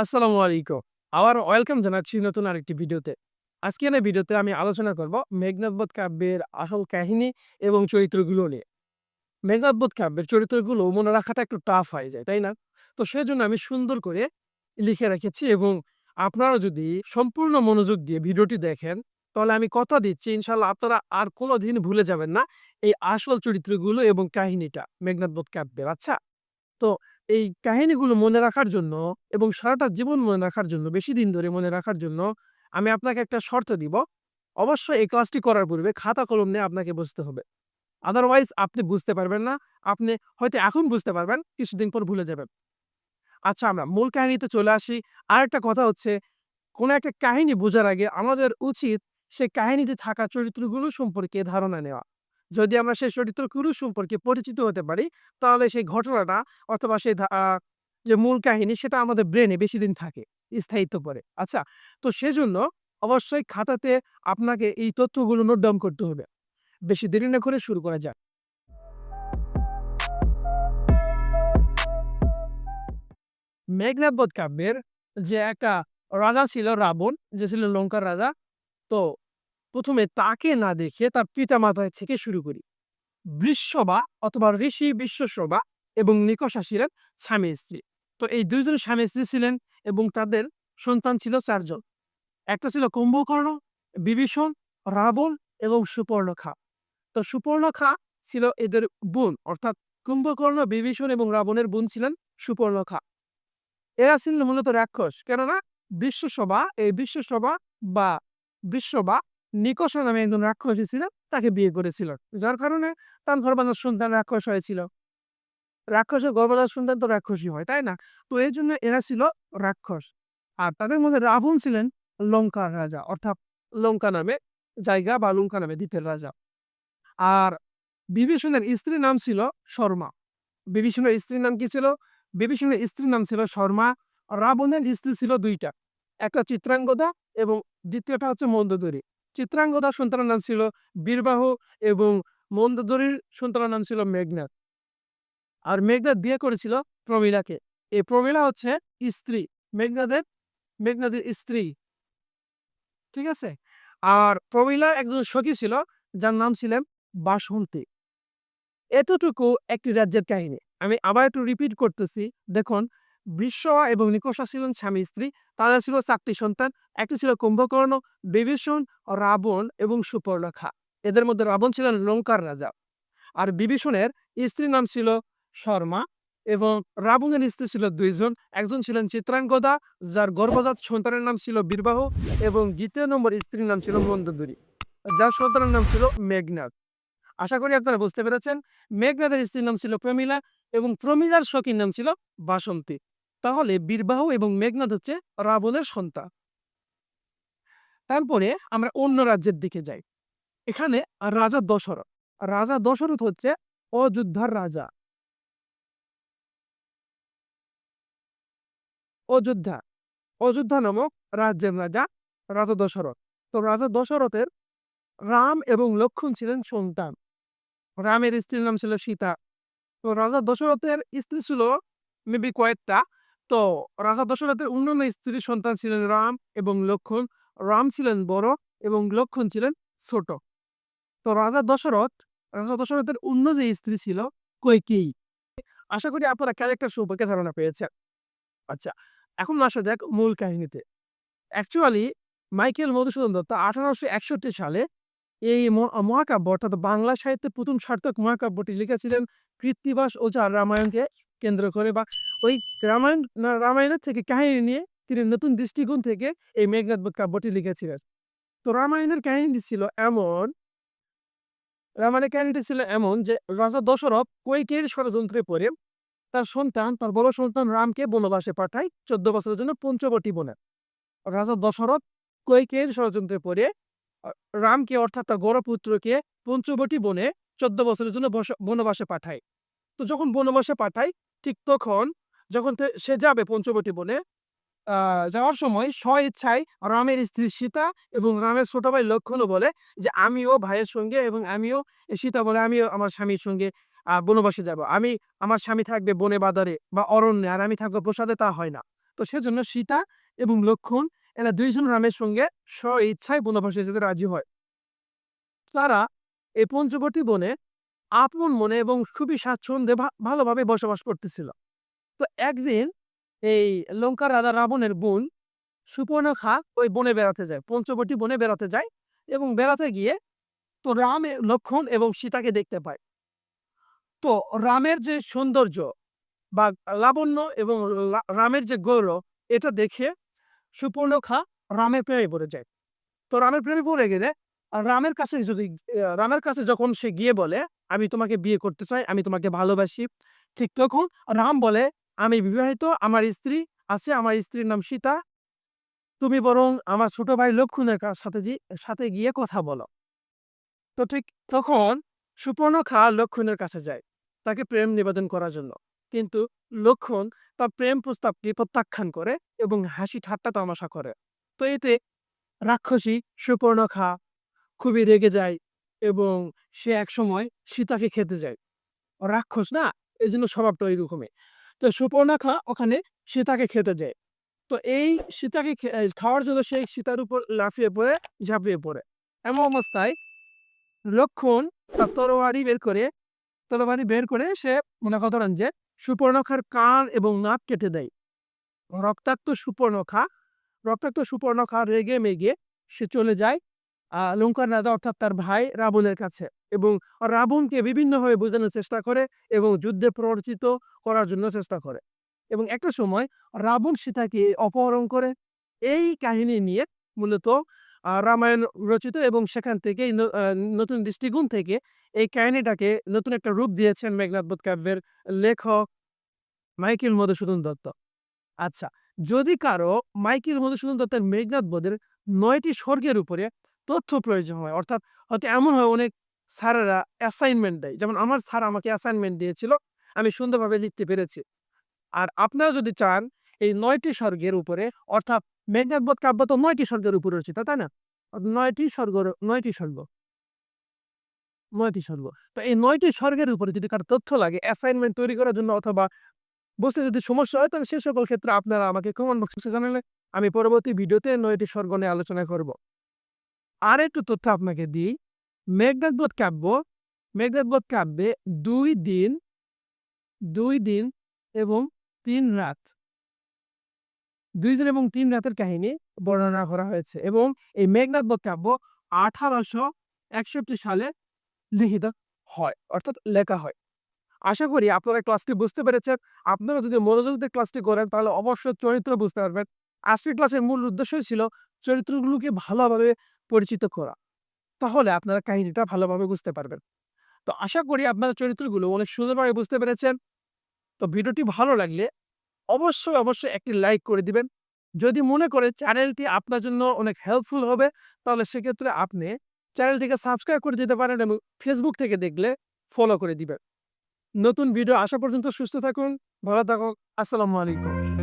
আসসালামু আলাইকুম। আবার ওয়েলকাম জানাচ্ছি নতুন আরেকটি ভিডিওতে। আজকের এই ভিডিওতে আমি আলোচনা করব মেঘনাদ বধ কাব্যের আসল কাহিনী এবং চরিত্রগুলো নিয়ে। মেঘনাদ বধ কাব্যের চরিত্রগুলো মনে রাখাটা একটু টাফ হয়ে যায়, তাই না? তো সেজন্য আমি সুন্দর করে লিখে রেখেছি এবং আপনারা যদি সম্পূর্ণ মনোযোগ দিয়ে ভিডিওটি দেখেন, তাহলে আমি কথা দিচ্ছি ইনশাআল্লাহ আপনারা আর কোনোদিন ভুলে যাবেন না এই আসল চরিত্রগুলো এবং কাহিনীটা মেঘনাদ বধ কাব্যের। আচ্ছা? তো এই কাহিনীগুলো মনে রাখার জন্য এবং সারাটা জীবন মনে রাখার জন্য, বেশি দিন ধরে মনে রাখার জন্য আমি আপনাকে একটা শর্ত দিব। অবশ্যই এই কাজটি করার পূর্বে খাতা কলম নিয়ে আপনাকে বসতে হবে। আদারওয়াইজ আপনি বুঝতে পারবেন না। আপনি হয়তো এখন বুঝতে পারবেন, কিছুদিন পর ভুলে যাবেন। আচ্ছা আমরা মূল কাহিনীতে চলে আসি। আর একটা কথা হচ্ছে, কোনো একটা কাহিনী বোঝার আগে আমাদের উচিত সেই কাহিনীতে থাকা চরিত্রগুলো সম্পর্কে ধারণা নেওয়া। যদি আমরা সেই চরিত্র কুরু সম্পর্কে পরিচিত হতে পারি, তাহলে সেই ঘটনাটা অথবা সেই যে মূল কাহিনী সেটা আমাদের ব্রেনে বেশি দিন থাকে, স্থায়িত্ব পড়ে। আচ্ছা? তো সেজন্য অবশ্যই খাতাতে আপনাকে এই তথ্যগুলো নোট ডাউন করতে হবে। বেশি দেরি না করে শুরু করা যাক। মেঘনাদ বধ কাব্যের যে একটা রাজা ছিল রাবণ, যে ছিল লঙ্কার রাজা। তো ১ম এ তাকে না দেখে তার পিতামাতা থেকে শুরু করি। বৃষভা অথবা ঋষি বিশ্বসভা এবং নিকষা ছিলেন স্বামী-স্ত্রী। তো এই ২ জন স্বামী-স্ত্রী ছিলেন এবং তাদের সন্তান ছিল চারজন একটা ছিল কুম্ভকর্ণ, বিভীষণ, রাবণ এবং সুপর্ণখা। তো সুপর্ণখা ছিল এদের বোন অর্থাৎ কুম্ভকর্ণ, বিভীষণ এবং রাবণের বোন ছিলেন সুপর্ণখা। এরা ছিলেন মূলত রাক্ষস। কেননা বিশ্বসভা এই বিশ্বসভা বা বৃষভা নিকষা নামে একজন রাক্ষসী ছিলেন, তাকে বিয়ে করেছিল। যার কারণে তার গর্ভজাত সন্তান রাক্ষস হয়েছিল। রাক্ষসের গর্ভজাত সন্তান তো রাক্ষসই হয়, তাই না? তো এই জন্য এরা ছিল রাক্ষস। আর তাদের মধ্যে রাবণ ছিলেন লঙ্কার রাজা অর্থাৎ লঙ্কা নামে জায়গা বা লঙ্কা নামে দ্বীপের রাজা। আর বিভীষণের স্ত্রীর নাম ছিল শর্মা। বিভীষণের স্ত্রীর নাম কি ছিল? বিভীষণের স্ত্রীর নাম ছিল শর্মা। রাবণের স্ত্রী ছিল দুইটা একটা চিত্রাঙ্গদা এবং দ্বিতীয়টা হচ্ছে মন্দোদরী। চিত্রাঙ্গদার সন্তানের নাম ছিল বীরবাহু এবং মন্দোদরীর সন্তানের নাম ছিল মেঘনাদ। আর মেঘনাদ বিয়ে করেছিল প্রমীলাকে। এই প্রমীলা হচ্ছে স্ত্রী। মেঘনাদের মেঘনাদের স্ত্রী। ঠিক আছে? আর প্রমীলার একজন সখী ছিল, যার নাম ছিলেন বাসন্তী। এতটুকু একটি রাজ্যের কাহিনী। আমি আবার একটু রিপিট করতেছি। দেখুন বৃষভা এবং নিকোষা ছিলেন স্বামী-স্ত্রী। তাদের ছিল চারটি সন্তান। একটি ছিল কুম্ভকর্ণ, বিভীষণ, রাবণ এবং সুপর্ণখা। এদের মধ্যে রাবণ ছিলেন লঙ্কার রাজা। আর বিভীষণের স্ত্রীর নাম ছিল শর্মা এবং রাবণের স্ত্রী ছিল দুইজন একজন ছিলেন চিত্রাঙ্গদা, যার গর্ভজাত সন্তানের নাম ছিল বীরবাহু এবং দ্বিতীয় নম্বর স্ত্রীর নাম ছিল মন্দোদরী, যার সন্তানের নাম ছিল মেঘনাদ। আশা করি আপনারা বুঝতে পেরেছেন। মেঘনাদের স্ত্রীর নাম ছিল প্রমীলা এবং প্রমীলার সখীর নাম ছিল বাসন্তী। তাহলে বীরবাহু এবং মেঘনাদ হচ্ছে রাবণের সন্তান। তারপরে আমরা অন্য রাজ্যের দিকে যাই। এখানে রাজা দশরথ। রাজা দশরথ হচ্ছে অযোধ্যার রাজা। অযোধ্যা। অযোধ্যা নামক রাজ্যের রাজা, রাজা দশরথ। তো রাজা দশরথের রাম এবং লক্ষ্মণ ছিলেন সন্তান। রামের স্ত্রীর নাম ছিল সীতা। তো রাজা দশরথের স্ত্রী ছিল মেবি কয়েকটা। তো রাজা দশরথের অন্যান্য স্ত্রীর সন্তান ছিলেন রাম এবং লক্ষণ রাম ছিলেন বড় এবং লক্ষণ ছিলেন ছোট। তো রাজা দশরথ, রাজা দশরথের অন্য যে স্ত্রী ছিল কইকেয়ী। আশা করি আপনারা ক্যারেক্টার সম্পর্কে ধারণা পেয়েছেন। আচ্ছা, এখন আসা যাক মূল কাহিনীতে। অ্যাকচুয়ালি মাইকেল মধুসূদন দত্ত ১৮৬১ সালে এই মহাকাব্য অর্থাৎ বাংলা সাহিত্যের প্রথম সার্থক মহাকাব্যটি লিখেছিলেন কৃত্তিবাস ওঝার রামায়ণকে কেন্দ্র করে বা ওই রামায়ণ রামায়ণের থেকে কাহিনী নিয়ে তিনি নতুন দৃষ্টিকোণ থেকে এই মেঘনাদ বধ কাব্যটি লিখেছিলেন। তো রামায়ণের কাহিনীটি ছিল এমন রামায়ণের কাহিনীটি ছিল এমন যে রাজা দশরথ কইকেয়ীর ষড়যন্ত্রে পড়ে তার সন্তান, তার বড় সন্তান রামকে বনবাসে পাঠায় ১৪ বছরের জন্য পঞ্চবটী বনে। রাজা দশরথ কইকেয়ীর ষড়যন্ত্রে পড়ে রামকে অর্থাৎ তার বড় পুত্রকে পঞ্চবটী বনে ১৪ বছরের জন্য বস বনবাসে পাঠায়। তো যখন বনবাসে পাঠায় ঠিক তখন যখন সে যাবে পঞ্চবটী বনে, যাওয়ার সময় স্ব-ইচ্ছায় রামের স্ত্রী সীতা এবং রামের ছোট ভাই লক্ষ্মণও বলে যে, "আমিও ভাইয়ের সঙ্গে এবং আমিও" সীতা বলে, "আমিও আমার স্বামীর সঙ্গে বনবাসে যাব। আমি আমার স্বামী থাকবে বনে বাদারে বা অরণ্যে আর আমি থাকব প্রসাদে তা হয় না।" তো তো সেজন্য সীতা এবং লক্ষণ এরা দুইজন রামের সঙ্গে স্ব ইচ্ছায় বনবাসে যেতে রাজি হয় তারা এই পঞ্চবটী বনে আপন মনে এবং খুবই স্বাচ্ছন্দ্যে ভালোভাবে বসবাস করতেছিল তো একদিন এই লঙ্কার রাজা রাবণের বোন সুপর্ণখা ওই বনে বেড়াতে যায়, পঞ্চবটী বনে বেড়াতে যায় এবং বেড়াতে গিয়ে তো রাম লক্ষণ এবং সীতাকে দেখতে পায়। তো রামের যে সৌন্দর্য বা লাবণ্য এবং রামের যে গৌরব এটা দেখে সুপর্ণখা রামের প্রেমে পড়ে যায়। তো রামের প্রেমে পড়ে গেলে রামের কাছে যদি রামের কাছে যখন সে গিয়ে বলে, আমি তোমাকে বিয়ে করতে চাই, আমি তোমাকে ভালোবাসি। ঠিক তখন রাম বলে আমি বিবাহিত, আমার স্ত্রী আছে, আমার স্ত্রীর নাম সীতা। তুমি বরং আমার ছোট ভাই লক্ষণের সাথে সাথে গিয়ে কথা বলো। তো ঠিক তখন সুপর্ণখা লক্ষণের কাছে যায় তাকে প্রেম নিবেদন করার জন্য। কিন্তু লক্ষণ তার প্রেম প্রস্তাবটি প্রত্যাখ্যান করে এবং হাসি ঠাট্টা তামাশা করে। তো এতে রাক্ষসী সুপর্ণখা খুবই রেগে যায় এবং সে একসময় সীতাকে খেতে যায়। রাক্ষস না? এই জন্য স্বভাবটা ওই ওইরকমই। তো সুপর্ণাখা ওখানে সীতাকে খেতে যায়। তো এই সীতাকে খাওয়ার জন্য সেই সীতার উপর লাফিয়ে পড়ে, ঝাঁপিয়ে পড়ে। এমন অবস্থায় লক্ষণ তার তরোয়ারি বের করে তরবারি বের করে সে মনে করেন যে সুপর্ণখার কান এবং নাক কেটে দেয়। রক্তাক্ত সুপর্ণখা রক্তাক্ত সুপর্ণখা রেগে মেগে সে চলে যায় লঙ্কার রাজা অর্থাৎ তার ভাই রাবণের কাছে এবং রাবণকে বিভিন্নভাবে বোঝানোর চেষ্টা করে এবং যুদ্ধে প্ররোচিত করার জন্য চেষ্টা করে এবং একটা সময় রাবণ সীতাকে অপহরণ করে। এই কাহিনী নিয়ে মূলত রামায়ণ রচিত এবং সেখান থেকে নতুন দৃষ্টিকোণ থেকে এই কাহিনীটাকে নতুন একটা রূপ দিয়েছেন মেঘনাথ বোধ কাব্যের লেখক মাইকেল মধুসূদন দত্ত। আচ্ছা যদি কারও মাইকেল মধুসূদন দত্তের মেঘনাথ বোধের নয়টি স্বর্গের উপরে তথ্য প্রয়োজন হয়। অর্থাৎ হয়তো এমন হয় অনেক স্যারেরা অ্যাসাইনমেন্ট দেয়। যেমন আমার স্যার আমাকে অ্যাসাইনমেন্ট দিয়েছিল, আমি সুন্দরভাবে লিখতে পেরেছি। আর আপনারা যদি চান, এই নয়টি স্বর্গের উপরে, অর্থাৎ মেঘনাথ বোধ কাব্য তো নয়টি স্বর্গের উপরে রচিত তাই না? নয়টি স্বর্গ নয়টি স্বর্গ। নয়টি স্বর্গ। তো এই নয়টি স্বর্গের উপরে যদি কারও তথ্য লাগে অ্যাসাইনমেন্ট তৈরি করার জন্য অথবা বুঝতে যদি সমস্যা হয়, তাহলে সে সকল ক্ষেত্রে আপনারা আমাকে কমেন্ট বক্সে জানালে, আমি পরবর্তী ভিডিওতে নয়টি স্বর্গ নিয়ে আলোচনা করব। আর একটু তথ্য আপনাকে দিই। মেঘনাথ বোধ কাব্য মেঘনাথ বোধ কাব্যে দুই দিন দুই দিন এবং তিন রাত। দুই দিন এবং তিন রাতের কাহিনী বর্ণনা করা হয়েছে এবং এই মেঘনাথ বোধ কাব্য আঠারোশো একষট্টি সালে লিখিত হয়, অর্থাৎ লেখা হয়। আশা করি আপনারা ক্লাসটি বুঝতে পেরেছেন। আপনারা যদি মনোযোগ দিয়ে ক্লাসটি করেন, তাহলে অবশ্যই চরিত্র বুঝতে পারবেন। আজকের ক্লাসের মূল উদ্দেশ্যই ছিল চরিত্রগুলোকে ভালোভাবে পরিচিত করা। তাহলে আপনারা কাহিনীটা ভালোভাবে বুঝতে পারবেন। তো আশা করি আপনারা চরিত্রগুলো অনেক সুন্দরভাবে বুঝতে পেরেছেন। তো ভিডিওটি ভালো লাগলে অবশ্যই অবশ্যই একটি লাইক করে দিবেন। যদি মনে করে চ্যানেলটি আপনার জন্য অনেক হেল্পফুল হবে, তাহলে সেক্ষেত্রে আপনি চ্যানেলটিকে সাবস্ক্রাইব করে দিতে পারেন এবং ফেসবুক থেকে দেখলে ফলো করে দিবেন। নতুন ভিডিও আসা পর্যন্ত সুস্থ থাকুন, ভালো থাকুন, আসসালামু আলাইকুম।